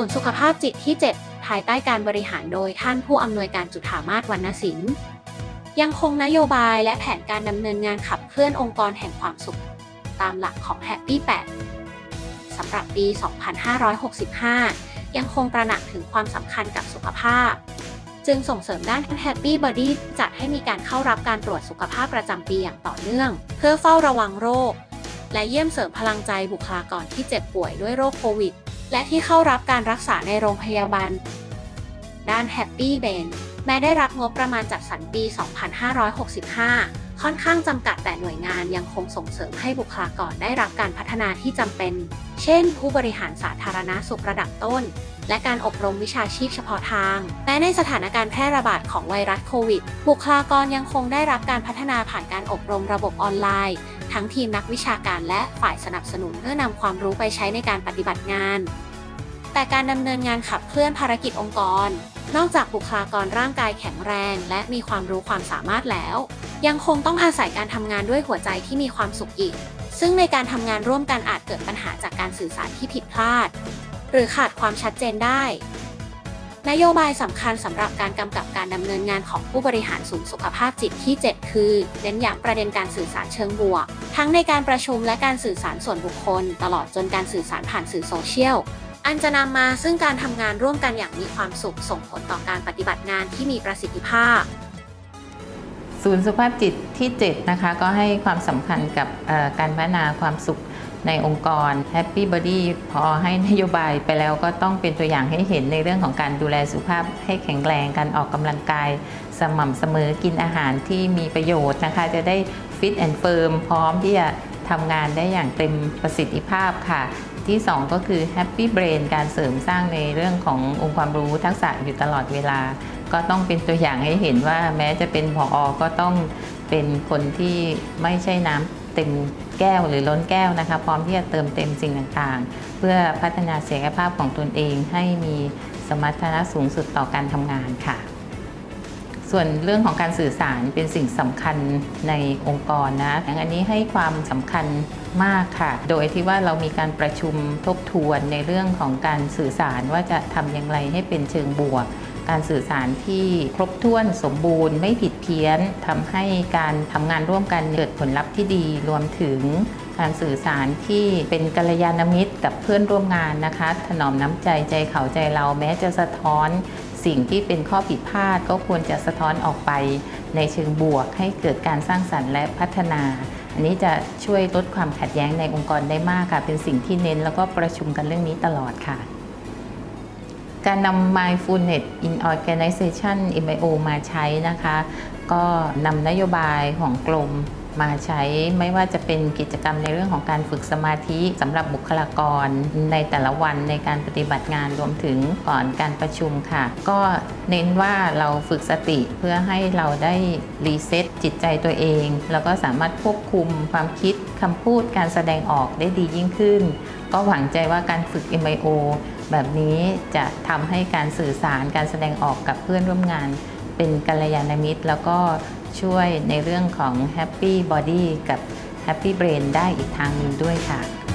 ศูนย์สุขภาพจิตที่ 7 ภายใต้การบริหารโดยท่านผู้อำนวยการจุฑามาศวรรณสินยังคงนโยบายและแผนการดำเนินงานขับเคลื่อนองค์กรแห่งความสุข ตามหลักของ Happy 8สำหรับปี 2565 ยังคงตระหนักถึงความสำคัญกับสุขภาพ จึงส่งเสริมด้าน Happy Body จัดให้มีการเข้ารับการตรวจสุขภาพประจำปีอย่างต่อเนื่อง เพื่อเฝ้าระวังโรค และเยี่ยมเสริมพลังใจบุคลากรที่เจ็บป่วยด้วยโรคโควิด และที่เข้ารับการรักษาในโรงพยาบาล ด้าน Happy b a n แม้ได้รับงบประมาณจัดสรรปี 2565 ค่อนข้างจำกัดแต่หน่วยงานยังคงส่งเสริมให้บุคลากรได้รับการพัฒนาที่จำเป็น เช่น ผู้บริหารสาธารณสุขระดับต้น และการอบรมวิชาชีพเฉพาะทาง แม้ในสถานการณ์แพร่ระบาดของไวรัสโควิด บุคลากรยังคงได้รับการพัฒนาผ่านการอบรมระบบออนไลน์ ทั้งทีมนักวิชาการและฝ่ายสนับสนุนเพื่อนำความรู้ไปใช้ในการปฏิบัติงาน แต่การดำเนินงานขับเคลื่อนภารกิจองค์กร นอกจากบุคลากรร่างกายแข็งแรง และมีความรู้ความสามารถแล้ว ยังคงต้องอาศัยการทำงานด้วยหัวใจที่มีความสุขอีก ซึ่งในการทำงานร่วมกันอาจเกิดปัญหาจากการสื่อสารที่ผิดพลาด หรือขาดความชัดเจนได้ นโยบายสำคัญสำหรับการกำกับการดำเนินงานของผู้บริหารศูนย์สุขภาพจิตที่ 7 คือเน้นย้ำประเด็นการสื่อสารเชิงบวก ทั้งในการประชุมและการสื่อสารส่วนบุคคล ตลอดจนการสื่อสารผ่านสื่อโซเชียลอันจะนำมาซึ่งการทำงานร่วมกันอย่างมีความสุขส่งผลต่อการปฏิบัติงานที่มีประสิทธิภาพ ศูนย์สุขภาพจิตที่ 7 นะคะ ก็ให้ความสำคัญกับการพัฒนาความสุข ในองค์กร Happy Body พอให้นโยบายไปแล้วก็ต้องเป็นตัวอย่างให้เห็นในเรื่องของการดูแลสุขภาพให้แข็งแรงการออกกำลังกาย สม่ำเสมอกินอาหารที่มีประโยชน์นะคะ จะได้ฟิตแอนด์เฟิร์มพร้อมที่จะทำงานได้อย่างเต็มประสิทธิภาพค่ะ ที่ 2 ก็คือ Happy Brain การเสริมสร้างในเรื่องขององค์ความรู้ทักษะอยู่ตลอดเวลา ก็ต้องเป็นตัวอย่างให้เห็นว่าแม้จะเป็นผออก็ต้องเป็นคนที่ไม่ใช่น้ำเต็ม แก้วหรือล้นแก้วนะคะ พร้อมที่จะเติมเต็มสิ่งต่างๆ เพื่อพัฒนาศักยภาพของตนเองให้มีสมรรถนะสูงสุดต่อการทำงานค่ะ ส่วนเรื่องของการสื่อสารเป็นสิ่งสำคัญในองค์กรนะอย่างอันนี้ให้ความสำคัญมากค่ะ โดยที่ว่าเรามีการประชุมทบทวนในเรื่องของการสื่อสารว่าจะทำอย่างไรให้เป็นเชิงบวก การสื่อสารที่ครบถ้วนสมบูรณ์ไม่ผิดเพี้ยนทำให้การทำงานร่วมกันเกิดผลลัพธ์ที่ดีรวมถึงการสื่อสารที่เป็นกัลยาณมิตรกับเพื่อนร่วมงานนะคะ ถนอมน้ำใจใจเขาใจเราแม้จะสะท้อนสิ่งที่เป็นข้อผิดพลาดก็ควรจะสะท้อนออกไป ในเชิงบวกให้เกิดการสร้างสรรค์และพัฒนา อันนี้จะช่วยลดความขัดแย้งในองค์กรได้มากค่ะ เป็นสิ่งที่เน้นแล้วก็ประชุมกันเรื่องนี้ตลอดค่ะ การนำ mindfulness in organization MIO มาใช้นะคะ ก็นำนโยบายของกรมมาใช้ไม่ว่าจะเป็นกิจกรรมในเรื่องของการฝึกสมาธิสำหรับบุคลากรในแต่ละวันในการปฏิบัติงานรวมถึงก่อนการประชุมค่ะ ก็เน้นว่าเราฝึกสติเพื่อให้เราได้รีเซ็ตจิตใจตัวเอง แล้วก็สามารถควบคุมความคิดคำพูดการแสดงออกได้ดียิ่งขึ้น ก็หวังใจว่าการฝึก MIO แบบนี้จะทำให้การสื่อสารการแสดงออกกับเพื่อนร่วมงาน เป็นกัลยาณมิตร แล้วก็ช่วยในเรื่องของ Happy Body กับ Happy Brain ได้อีกทางหนึ่งด้วยค่ะ